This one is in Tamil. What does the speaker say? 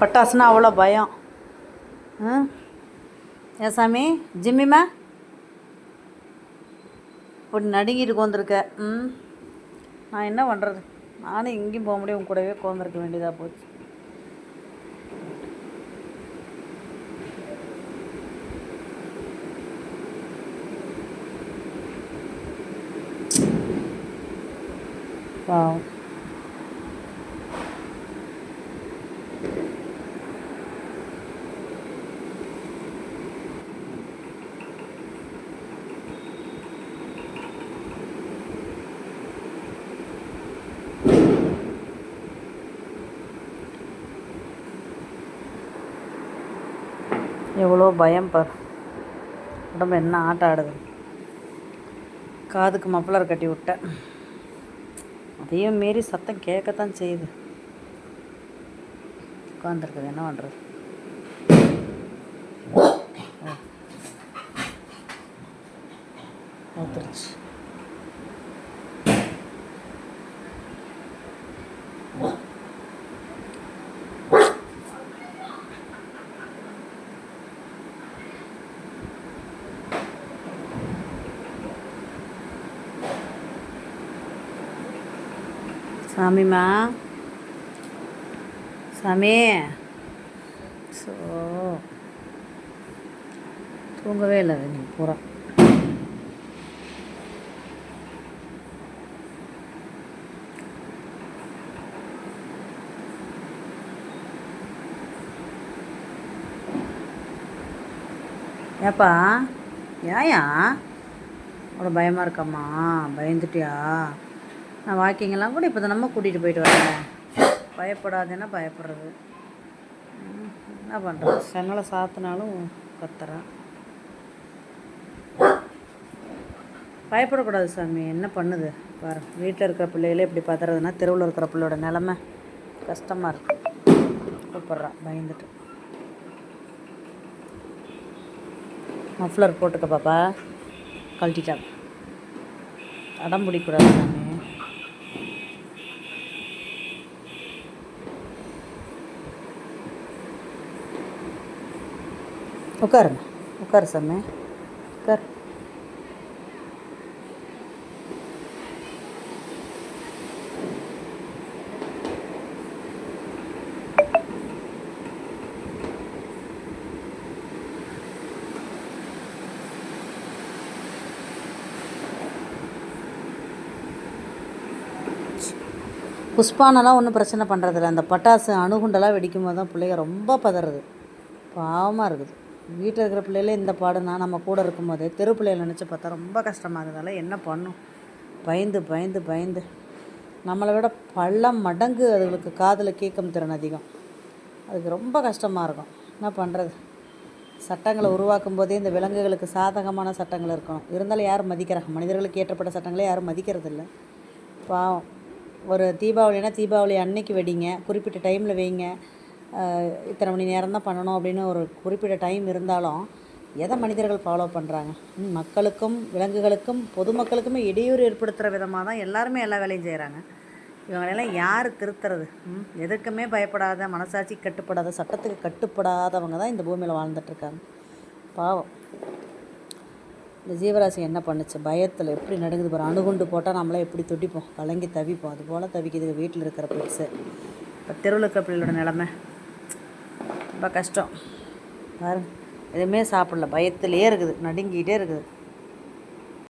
பட்டாசுனா அவ்வளோ பயம். ம் ஏன் சாமி? ஜிம்மிமா இப்படி நடுங்கிட்டு கோந்திருக்க ம்? நான் என்ன பண்ணுறது நானும் எங்கேயும் போக முடியும். உன் கூடவே கோந்திருக்க வேண்டியதாக போச்சு. Wow. எவ்வளோ பயம் பார். உடம்பு என்ன ஆட்டம் ஆடுது. காதுக்கு மப்ளர் கட்டி விட்டேன் அதையும் மீறி சத்தம் கேட்கத்தான் செய்யுது. உட்காந்துருக்குது என்ன பண்ணுறது ஊத்துருச்சு சாமிம்மா சாமி. ஸோ தூங்கவே இல்லை நீ பூரா. ஏப்பா ஏயா அவ்வளோ பயமாக இருக்காம்மா பயந்துட்டியா? நான் வாக்கிங்கெல்லாம் கூட இப்போ நம்ம கூட்டிகிட்டு போயிட்டு வரேன். பயப்படாதேன்னா பயப்படுறது. என்ன பண்ணுறது சென்னலை சாத்தினாலும் கத்துறான். பயப்படக்கூடாது சாமி. என்ன பண்ணுது? பாரு வீட்டில் இருக்கிற பிள்ளைகளே இப்படி பதறதுன்னா தெருவில் இருக்கிற பிள்ளையோட நிலமை கஷ்டமாக இருக்கு. கூப்பிட்றான் பயந்துட்டு. மஃப்ளர் போட்டுக்க பாப்பா. கழட்டிட்டான் அடம் பிடிக்கூடாது சாமி. உட்காருங்க. உட்காரு சாமி. உட்கார். புஷ்பானெல்லாம் ஒன்றும் பிரச்சனை பண்ணுறதில்ல அந்த பட்டாசு அணுகுண்டெல்லாம் வெடிக்கும் போது தான் பிள்ளைங்க ரொம்ப பதறது. பாவமாக இருக்குது. வீட்டில் இருக்கிற பிள்ளைகளே இந்த பாடுனா நம்ம கூட இருக்கும்போது தெரு பிள்ளைகளை நினச்சி பார்த்தா ரொம்ப கஷ்டமாக இருக்கிறதால என்ன பண்ணும்? பயந்து பயந்து பயந்து. நம்மளை விட பல மடங்கு அதுகளுக்கு காதில் கேட்கும் திறன் அதிகம். அதுக்கு ரொம்ப கஷ்டமாக இருக்கும். என்ன பண்ணுறது சட்டங்களை உருவாக்கும் போதே இந்த விலங்குகளுக்கு சாதகமான சட்டங்கள் இருக்கணும். இருந்தாலும் யாரும் மதிக்கிறாங்க. மனிதர்களுக்கு ஏற்றப்பட்ட சட்டங்களே யாரும் மதிக்கிறதில்ல. பாவம். ஒரு தீபாவளினா தீபாவளி அன்னைக்கு வெடிங்க. குறிப்பிட்ட டைமில் வைங்க. இத்தனை மணி நேரம் தான் பண்ணணும் அப்படின்னு ஒரு குறிப்பிட்ட டைம் இருந்தாலும் எதை மனிதர்கள் ஃபாலோ பண்ணுறாங்க மக்களுக்கும் விலங்குகளுக்கும் பொதுமக்களுக்குமே இடையூறு ஏற்படுத்துகிற விதமாக தான் எல்லாருமே எல்லா வேலையும் செய்கிறாங்க இவங்களெல்லாம் யார் திருத்துறது? ம்? எதுக்குமே பயப்படாத மனசாட்சி கட்டுப்படாத சட்டத்துக்கு கட்டுப்படாதவங்க தான் இந்த பூமியில் வாழ்ந்துட்டுருக்காங்க பாவம். இந்த ஜீவராசி என்ன பண்ணுச்சு? பயத்தில் எப்படி நடுங்குது பாரு. அணுகுண்டு போட்டால் நம்மளாம் எப்படி துடிப்போம்? கலங்கி தவிப்போம். அது போல் தவிக்குது. வீட்டில் இருக்கிற பெருசு இப்போ தெருவில் இருக்கிற பிள்ளைகளோட நிலமை. ரொம்ப கஷ்டம். பாருங்கள் எதுவுமே சாப்பிடல. பயத்துலேயே இருக்குது. நடுங்கிட்டே இருக்குது.